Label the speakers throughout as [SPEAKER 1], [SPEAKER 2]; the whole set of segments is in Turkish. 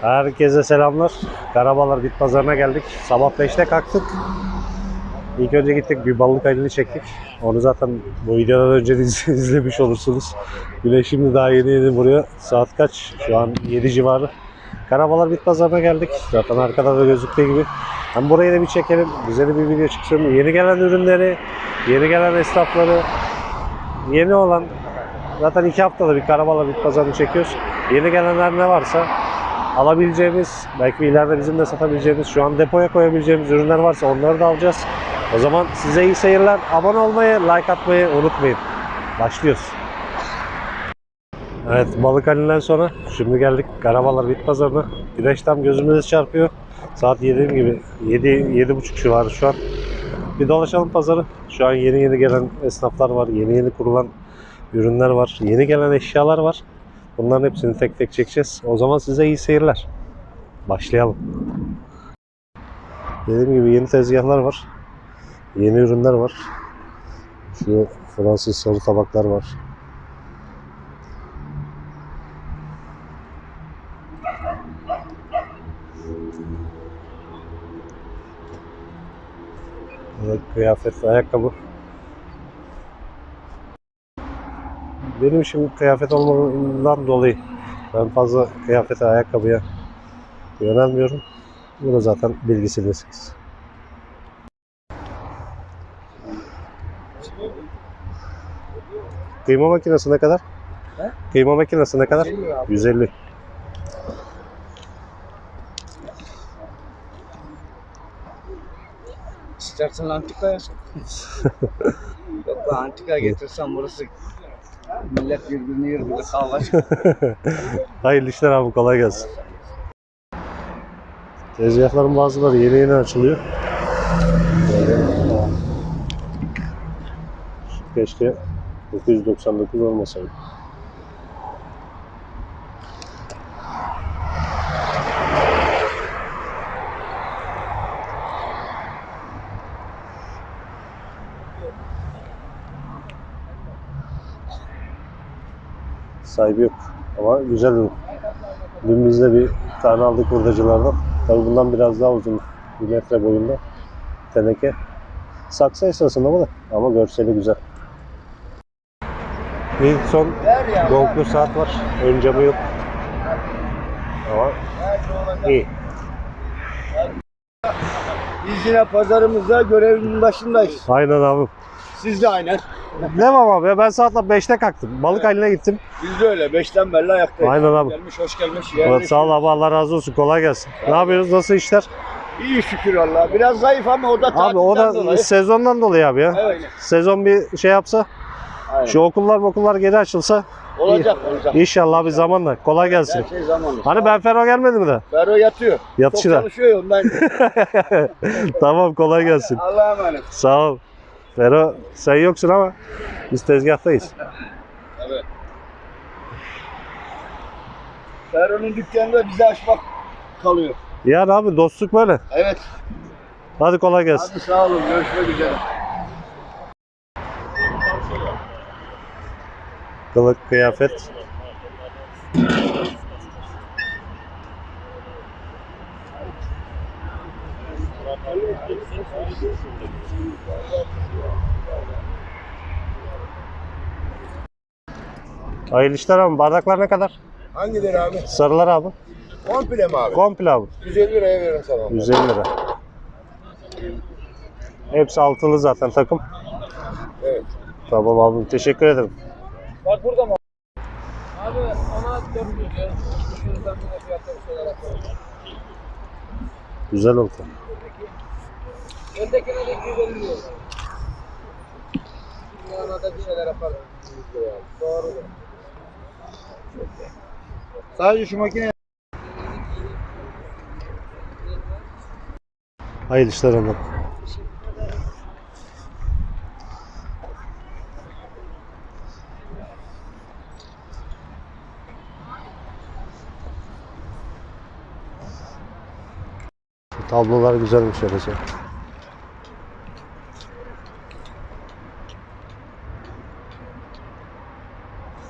[SPEAKER 1] Herkese selamlar. Karabalar Bit Pazarı'na geldik. Sabah 5'te kalktık. İlk önce gittik bir balık halini çektik. Onu zaten bu videodan önce izlemiş olursunuz. Güneş şimdi daha yeni yeni vuruyor. Saat kaç? Şu an 7 civarı. Karabalar Bit Pazarı'na geldik. Zaten arkada da gözüktüğü gibi. Hem burayı da bir çekelim. Güzel bir video çıksın. Yeni gelen ürünleri, yeni gelen esnafları, yeni olan zaten iki haftada bir Karabalar Bit Pazarı'nı çekiyoruz. Yeni gelenler ne varsa alabileceğimiz, belki ileride bizim de satabileceğimiz, şu an depoya koyabileceğimiz ürünler varsa onları da alacağız. O zaman size iyi seyirler. Abone olmayı, like atmayı unutmayın. Başlıyoruz. Evet, balık halinden sonra şimdi geldik Karabalar Bit Pazarı'na. Güneş tam gözümüze çarpıyor. Saat 7 gibi, 7 7.30 civarı şu an. Bir dolaşalım pazarı. Şu an yeni yeni gelen esnaflar var, yeni yeni kurulan ürünler var, yeni gelen eşyalar var. Bunların hepsini tek tek çekeceğiz. O zaman size iyi seyirler. Başlayalım. Dediğim gibi yeni tezgahlar var. Yeni ürünler var. Şu Fransız sarı tabaklar var. Evet, kıyafet, ayakkabı. Benim işim kıyafet olmadığından dolayı ben fazla kıyafete, ayakkabıya yönelmiyorum. Bunu zaten bilgisindesiniz. Kıyma makinesi ne kadar?
[SPEAKER 2] He?
[SPEAKER 1] Kıyma makinesi ne kadar?
[SPEAKER 2] 150 abi.
[SPEAKER 1] 150.
[SPEAKER 2] İstersen antikaya sok. Yok antika getirsen burası millet birbirini burada kavga
[SPEAKER 1] Hayırlı işler abi kolay gelsin. Tezgahların bazıları yeni yeni açılıyor. Keşke 999 olmasaydı. Sahibi yok. Ama güzel ürün. Dün biz de bir tane aldık hurdacılardan. Tabii bundan biraz daha uzun. Bir metre boyunda. Teneke. Saksı esasında mı da? Ama görseli güzel. Wilson goldlu saat var. Ön camı yok. Ama iyi.
[SPEAKER 2] Biz yine pazarımızda görevin başındayız.
[SPEAKER 1] Aynen abi.
[SPEAKER 2] Siz de aynen.
[SPEAKER 1] Ne var abi? Ben saat 5'te kalktım. Balık haline gittim.
[SPEAKER 2] Biz de öyle. Beşten beri ayaktayız.
[SPEAKER 1] Aynen abi.
[SPEAKER 2] Gelmiş hoş gelmiş.
[SPEAKER 1] Evet, sağ ol abi. Allah razı olsun. Kolay gelsin. Ne yapıyorsunuz? Nasıl işler?
[SPEAKER 2] İyi şükür Allah. Biraz zayıf ama o da
[SPEAKER 1] Abi o da
[SPEAKER 2] dolayı.
[SPEAKER 1] sezondan dolayı abi ya.
[SPEAKER 2] Evet.
[SPEAKER 1] Sezon bir şey yapsa,
[SPEAKER 2] Aynen.
[SPEAKER 1] şu okullar okullar geri açılsa
[SPEAKER 2] Olacak olacak.
[SPEAKER 1] inşallah bir zamanla. Kolay gelsin.
[SPEAKER 2] Her şey zamanı.
[SPEAKER 1] Hani ben Ferro gelmedi mi de?
[SPEAKER 2] Fero yatıyor.
[SPEAKER 1] Yatışı
[SPEAKER 2] Çok
[SPEAKER 1] da.
[SPEAKER 2] çalışıyor ya ondan.
[SPEAKER 1] tamam kolay gelsin.
[SPEAKER 2] Allah'a emanet.
[SPEAKER 1] Sağ ol. Ferro sen yoksun ama biz tezgahtayız.
[SPEAKER 2] Evet. Fero'nun dükkanında bizi açmak kalıyor.
[SPEAKER 1] Yani abi dostluk böyle.
[SPEAKER 2] Evet.
[SPEAKER 1] Hadi kolay gelsin.
[SPEAKER 2] Hadi sağ olun. Görüşmek üzere.
[SPEAKER 1] Kılık, kıyafet. Hayırlı işler abi. Bardaklar ne kadar?
[SPEAKER 3] Hangileri abi?
[SPEAKER 1] Sarılar abi.
[SPEAKER 3] Komple mi abi?
[SPEAKER 1] Komple abi.
[SPEAKER 3] 150 liraya veririm sana onları.
[SPEAKER 1] 150 lira. Hepsi altılı zaten takım.
[SPEAKER 3] Evet.
[SPEAKER 1] Tamam abim. Teşekkür ederim.
[SPEAKER 4] Bak burada mı? Abi ona 400 ya. Düşünürsen bir fiyatları atarım.
[SPEAKER 1] Güzel oldu.
[SPEAKER 4] Öndekine de 250 diyor. Ona da bir şeyler yaparım. Doğru.
[SPEAKER 2] Sadece şu makine
[SPEAKER 1] Hayırlı işler hanım. Tablolar güzelmiş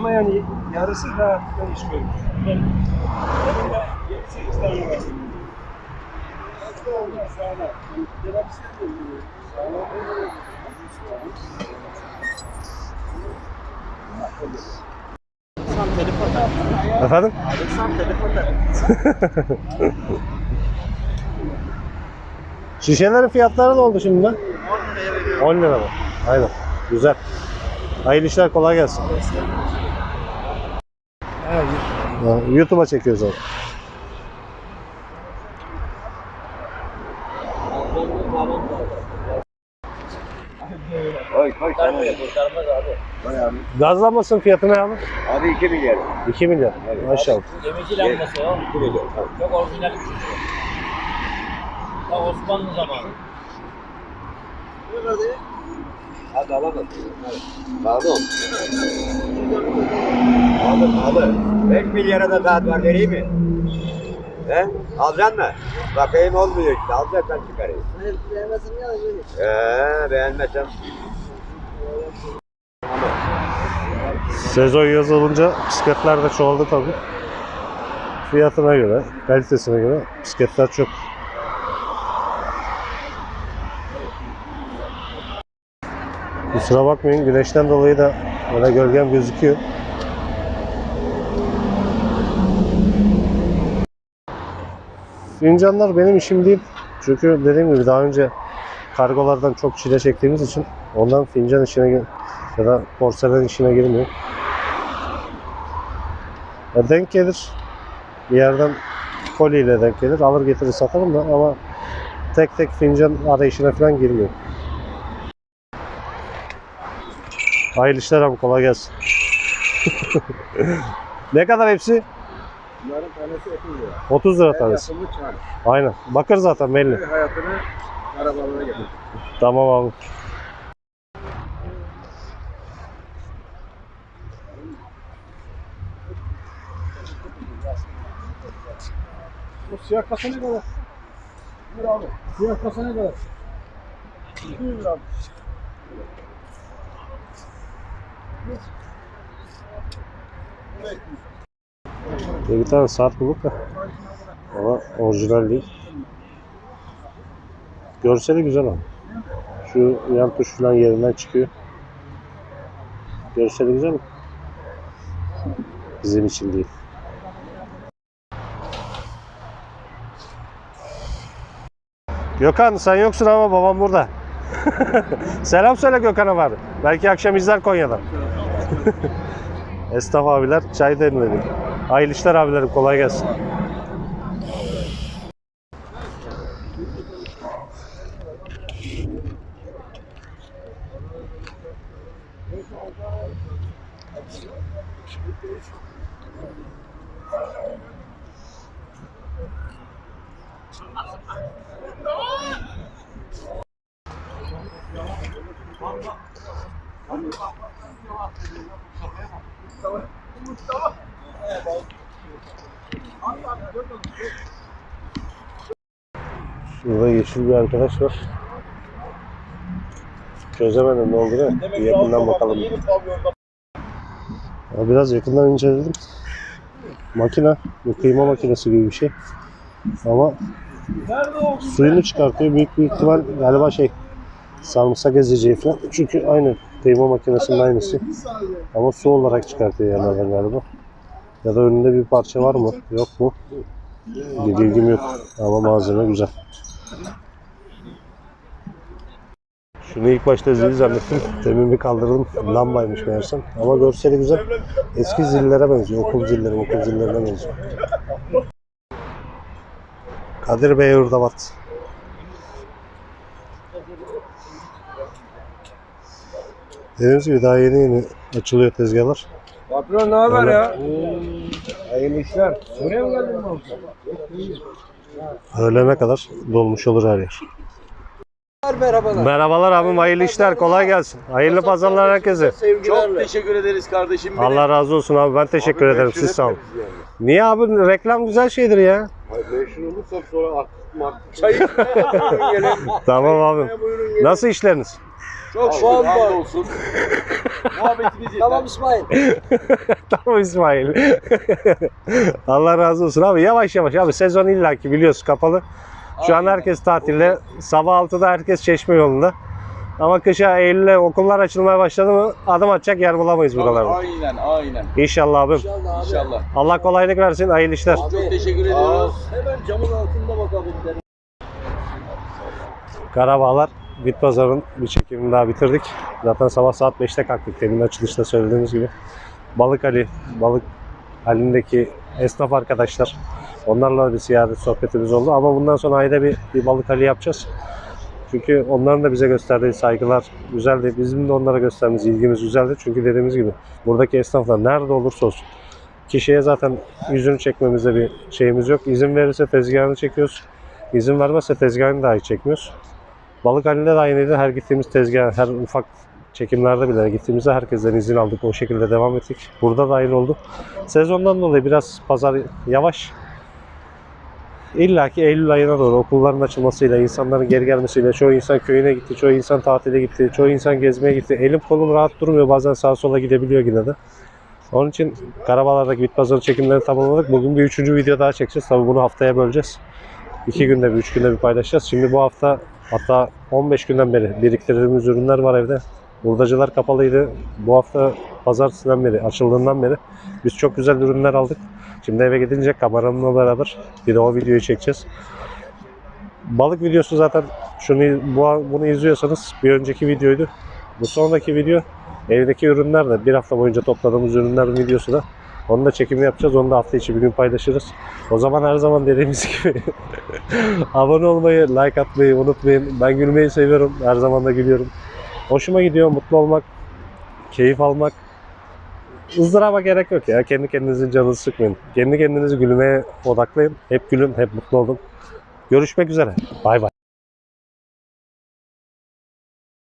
[SPEAKER 5] Ama yani yarısı da iş görmüş.
[SPEAKER 1] Efendim? Şişelerin fiyatları ne oldu şimdi? 10 lira mı? Aynen. Güzel. Hayırlı işler kolay gelsin. Ha, YouTube'a çekiyoruz abi.
[SPEAKER 2] Oy koy sen öyle.
[SPEAKER 1] Gaz lambasının fiyatı ne abi?
[SPEAKER 2] Abi 2 milyar.
[SPEAKER 1] 2 milyar. Maşallah.
[SPEAKER 4] Demirci lambası o. Çok orijinal bir şey. Osmanlı zamanı.
[SPEAKER 2] Hadi alalım. Pardon. Aldım aldım. 5 milyara da saat var vereyim mi? He? Alacaksın mı? Bakayım olmuyor işte. Alacaksan çıkarayım. Ee, beğenmezsem.
[SPEAKER 1] Sezon yaz olunca bisikletler de çoğaldı tabii. Fiyatına göre, kalitesine göre bisikletler çok. Kusura bakmayın güneşten dolayı da böyle gölgem gözüküyor. Fincanlar benim işim değil. Çünkü dediğim gibi daha önce kargolardan çok çile çektiğimiz için ondan fincan işine ya da porselen işine girmiyor. Ya denk gelir. Bir yerden koliyle denk gelir. Alır getirir satarım da ama tek tek fincan arayışına falan girmiyor. Hayırlı işler abi kolay gelsin. ne kadar hepsi?
[SPEAKER 5] Bunların tanesi 30 lira.
[SPEAKER 1] 30 lira tanesi. Aynen. Bakır zaten belli.
[SPEAKER 5] Hayatını arabalara getir.
[SPEAKER 1] Tamam abi.
[SPEAKER 5] Bu siyah kasa ne kadar? Buyur abi. Siyah kasa ne kadar? 200 lira abi.
[SPEAKER 1] Bir tane saat bulduk da. Ama orijinal değil. Görseli güzel ama. Şu yan tuş falan yerinden çıkıyor. Görseli güzel mi? Bizim için değil. Gökhan sen yoksun ama babam burada. Selam söyle Gökhan'a bari. Belki akşam izler Konya'dan. Esnaf abiler çay demledik. Hayırlı işler abilerim kolay gelsin. Şurada yeşil bir arkadaş var. Çözemedim ne olduğunu. Bir yakından bakalım. Ya biraz yakından inceledim. Makine, bu kıyma makinesi gibi bir şey. Ama suyunu çıkartıyor. Büyük bir ihtimal galiba şey sarımsak ezeceği falan. Çünkü aynı kıyma makinesinin aynısı. Ama su olarak çıkartıyor yerlerden galiba. Ya da önünde bir parça var mı? Yok mu? Bir bilgim yok. Ama malzeme güzel. Şunu ilk başta zil zannettim. Demin bir kaldırdım. Lambaymış meğersem. Ama görseli güzel. Eski zillere benziyor. Okul zilleri, okul zillerine benziyor. Kadir Bey Hurdavat. Dediğimiz gibi daha yeni yeni açılıyor tezgahlar.
[SPEAKER 5] Patron ne haber ya?
[SPEAKER 3] Hayırlı işler. Buraya mı geldin mi?
[SPEAKER 1] Öğlene kadar dolmuş olur her yer.
[SPEAKER 2] Merhabalar.
[SPEAKER 1] Merhabalar abim hayırlı işler kolay gelsin. Hayırlı pazarlar herkese.
[SPEAKER 2] Çok teşekkür ederiz kardeşim benim.
[SPEAKER 1] Allah razı olsun abi ben teşekkür ederim siz sağ olun. Niye abi reklam güzel şeydir ya.
[SPEAKER 3] Meşhur olursak sonra akmak.
[SPEAKER 2] Çay
[SPEAKER 1] Tamam abim. Nasıl işleriniz?
[SPEAKER 2] Çok şükür olsun. Muhabbetimiz yeter. Tamam İsmail.
[SPEAKER 1] tamam İsmail. Allah razı olsun abi yavaş yavaş abi sezon illaki biliyorsun kapalı. Şu an herkes tatilde. Sabah 6'da herkes çeşme yolunda. Ama kışa Eylül'e okullar açılmaya başladı mı adım atacak yer bulamayız buralarda.
[SPEAKER 2] Aynen aynen.
[SPEAKER 1] İnşallah abim.
[SPEAKER 2] İnşallah.
[SPEAKER 1] Allah kolaylık versin. Hayırlı işler.
[SPEAKER 2] Çok teşekkür ediyoruz. Hemen camın altında bakalım.
[SPEAKER 1] Karabağlar Bit Pazar'ın bir çekimini daha bitirdik. Zaten sabah saat 5'te kalktık. Demin açılışta söylediğimiz gibi. Balık Ali, Balık Ali'ndeki esnaf arkadaşlar. Onlarla bir ziyaret sohbetimiz oldu. Ama bundan sonra ayda bir, bir Balık Ali yapacağız. Çünkü onların da bize gösterdiği saygılar güzeldi. Bizim de onlara gösterdiğimiz ilgimiz güzeldi. Çünkü dediğimiz gibi buradaki esnaflar nerede olursa olsun kişiye zaten yüzünü çekmemize bir şeyimiz yok. İzin verirse tezgahını çekiyoruz. İzin vermezse tezgahını dahi çekmiyoruz. Balık halinde de aynıydı. Her gittiğimiz tezgah, her ufak çekimlerde bile gittiğimizde herkesten izin aldık. O şekilde devam ettik. Burada da aynı oldu. Sezondan dolayı biraz pazar yavaş. İlla ki Eylül ayına doğru okulların açılmasıyla, insanların geri gelmesiyle, çoğu insan köyüne gitti, çoğu insan tatile gitti, çoğu insan gezmeye gitti. Elim kolum rahat durmuyor. Bazen sağa sola gidebiliyor yine de. Onun için Karabağlar'daki bit pazarı çekimlerini tamamladık. Bugün bir üçüncü video daha çekeceğiz. Tabii bunu haftaya böleceğiz. İki günde bir, üç günde bir paylaşacağız. Şimdi bu hafta hatta 15 günden beri biriktirdiğimiz ürünler var evde. Hurdacılar kapalıydı. Bu hafta pazartesinden beri, açıldığından beri biz çok güzel ürünler aldık. Şimdi eve gidince kameramla beraber bir de o videoyu çekeceğiz. Balık videosu zaten şunu bu, bunu izliyorsanız bir önceki videoydu. Bu sonraki video evdeki ürünler de bir hafta boyunca topladığımız ürünlerin videosu da onu da çekimi yapacağız. Onu da hafta içi bir gün paylaşırız. O zaman her zaman dediğimiz gibi abone olmayı, like atmayı unutmayın. Ben gülmeyi seviyorum. Her zaman da gülüyorum. Hoşuma gidiyor mutlu olmak, keyif almak. ızdıraba gerek yok ya. Kendi kendinizin canını sıkmayın. Kendi kendinizi gülmeye odaklayın. Hep gülün, hep mutlu olun. Görüşmek üzere. Bay bay.